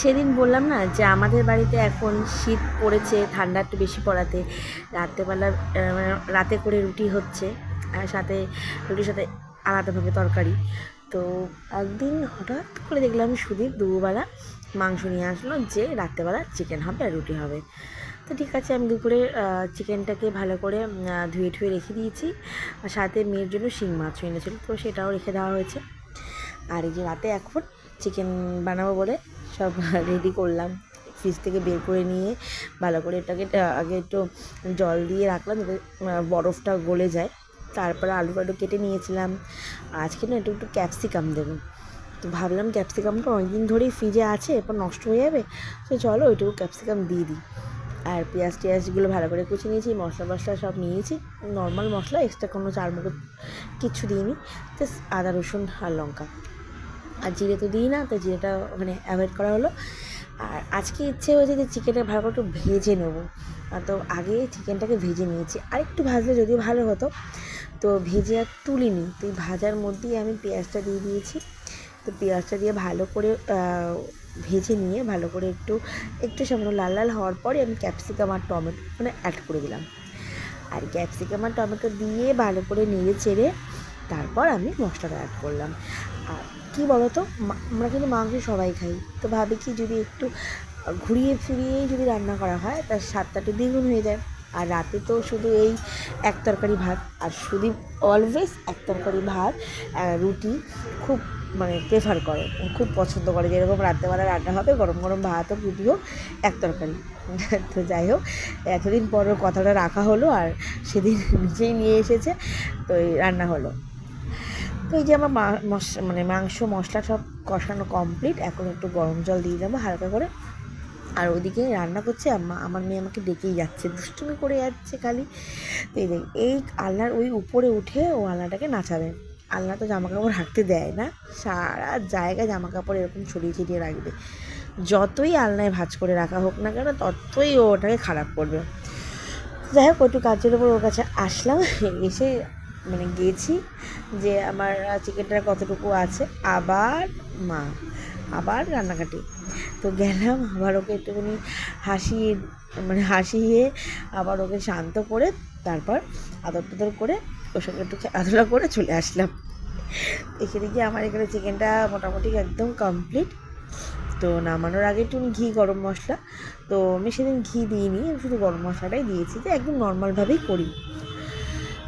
সেদিন বললাম না যে আমাদের বাড়িতে এখন শীত পড়েছে, ঠান্ডা একটু বেশি পড়াতে। রাত্রেবেলা রাতে করে রুটি হচ্ছে আর সাথে রুটির সাথে আলাদাভাবে তরকারি। তো একদিন হঠাৎ করে দেখলাম সুদীপ দুপুরবেলা মাংস নিয়ে আসলো যে রাত্রেবেলা চিকেন হবে আর রুটি হবে। তো ঠিক আছে, আমি দুপুরে চিকেনটাকে ভালো করে ধুয়ে ধুয়ে রেখে দিয়েছি। আর সাথে মেয়ের জন্য শিং মাছও এনেছিল, তো সেটাও রেখে দেওয়া হয়েছে। আর এই যে রাতে এখন চিকেন বানাবো বলে সব রেডি করলাম। ফ্রিজ থেকে বের করে নিয়ে ভালো করে এটাকে আগে একটু জল দিয়ে রাখলাম যাতে বরফটা গলে যায়। তারপরে আলু টালু কেটে নিয়েছিলাম। আজকে না একটু একটু ক্যাপসিকাম দেবো। তো ভাবলাম ক্যাপসিকামটা অনেকদিন ধরেই ফ্রিজে আছে, এরপর নষ্ট হয়ে যাবে। তো চলো ওইটুকু ক্যাপসিকাম দিয়ে দিই। আর পেঁয়াজ টিয়াজগুলো ভালো করে কুচি নিয়েছি, মশলা মশলা সব নিয়েছি। নর্মাল মশলা এক্সট্রা কোনো চার মুখো কিচ্ছু দিইনি জাস্ট আদা রসুন আর লঙ্কা। আর জিরে তো দিই না, তো জিরেটা মানে অ্যাভয়েড করা হলো। আর আজকে ইচ্ছে হয়েছে যে চিকেনটা ভালো করে একটু ভেজে নেব। তো আগে চিকেনটাকে ভেজে নিয়েছি। আর একটু ভাজলে যদিও ভালো হতো, তো ভেজে আর তুলিনি। তো ভাজার মধ্যেই আমি পেঁয়াজটা দিয়ে দিয়েছি। তো পেঁয়াজটা দিয়ে ভালো করে ভেজে নিয়ে ভালো করে একটু একটু সামান্য লাল লাল হওয়ার পরে আমি ক্যাপসিকাম আর টমেটো মানে অ্যাড করে দিলাম। আর ক্যাপসিকাম আর টমেটো দিয়ে ভালো করে নেড়ে চেড়ে তারপর আমি মশলাটা অ্যাড করলাম। আর কী বলো তো আমরা কিন্তু মাংস সবাই খাই। তো ভাবি কি যদি একটু ঘুরিয়ে ফিরিয়েই যদি রান্না করা হয়, তার স্বাদটা একটু দ্বিগুণ হয়ে যায়। আর রাতে তো শুধু এই এক তরকারি ভাত, আর শুধু অলওয়েজ এক তরকারি ভাত রুটি খুব মানে প্রেফার করে। খুব পছন্দ করে। যেরকম রাত্রেবেলা রান্না হবে, গরম গরম ভাত হোক রুটি হোক এক তরকারি। তো যাই হোক, এতদিন পর কথাটা রাখা হলো, আর সেদিন নিজেই নিয়ে এসেছে, তো রান্না হলো। তো এই যে আমার মানে মাংস, মশলা সব কষানো কমপ্লিট এখন একটু গরম জল দিয়ে দেবো হালকা করে। আর ওদিকে রান্না করছে আম্মা, আমার মেয়ে আমাকে ডেকেই যাচ্ছে, দুষ্টুমি করে যাচ্ছে খালি। তো এই দেখ এই আলনার ওই উপরে উঠে ও আলনাটাকে নাচাবে। আলনা তো জামা কাপড় রাখতে দেয় না, সারা জায়গায় জামা কাপড় এরকম ছড়িয়ে ছিটিয়ে রাখবে। যতই আলনায় ভাঁজ করে রাখা হোক না কেন, ততই ও ওটাকে খারাপ করবে। যাই হোক, একটু কাজের উপর ওর কাছে আসলাম, এসে মানে গেছি যে আমার চিকেনটা কতটুকু আছে। আবার মা, আবার রান্নাঘাটি। তো গেলাম, আবার ওকে একটুখানি হাসিয়ে মানে হাসিয়ে আবার ওকে শান্ত করে তারপর আদর টাদর করে ওর সঙ্গে একটু খেলাধুলা করে চলে আসলাম। এখানে গিয়ে আমার এখানে চিকেনটা মোটামুটি একদম কমপ্লিট। তো নামানোর আগে একটু ঘি, গরম মশলা। তো আমি সেদিন ঘি দিইনি, শুধু গরম মশলাটাই দিয়েছি, যে একদম নর্মালভাবেই করি।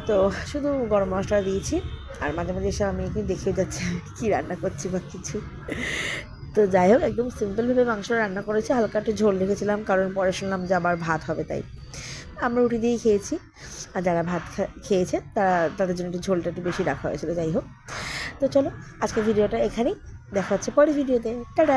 তো শুধু গরম মশলা দিয়েছি, আর মাঝে মাঝে এসে আমি এখানে দেখেও যাচ্ছে কী রান্না করছি বা কিছু। তো যাই হোক, একদম সিম্পলভাবে মাংস রান্না করেছি, হালকা একটু ঝোল রেখেছিলাম, কারণ পরে শুনলাম যে আবার ভাত হবে তাই। আমরা রুটি দিয়েই খেয়েছি, আর যারা ভাত খেয়েছে তারা, তাদের জন্য একটু ঝোলটা একটু বেশি রাখা হয়েছিল, যাই হোক। তো চলো আজকে ভিডিওটা এখানেই, দেখা হচ্ছে পরের ভিডিওতে। টাটা!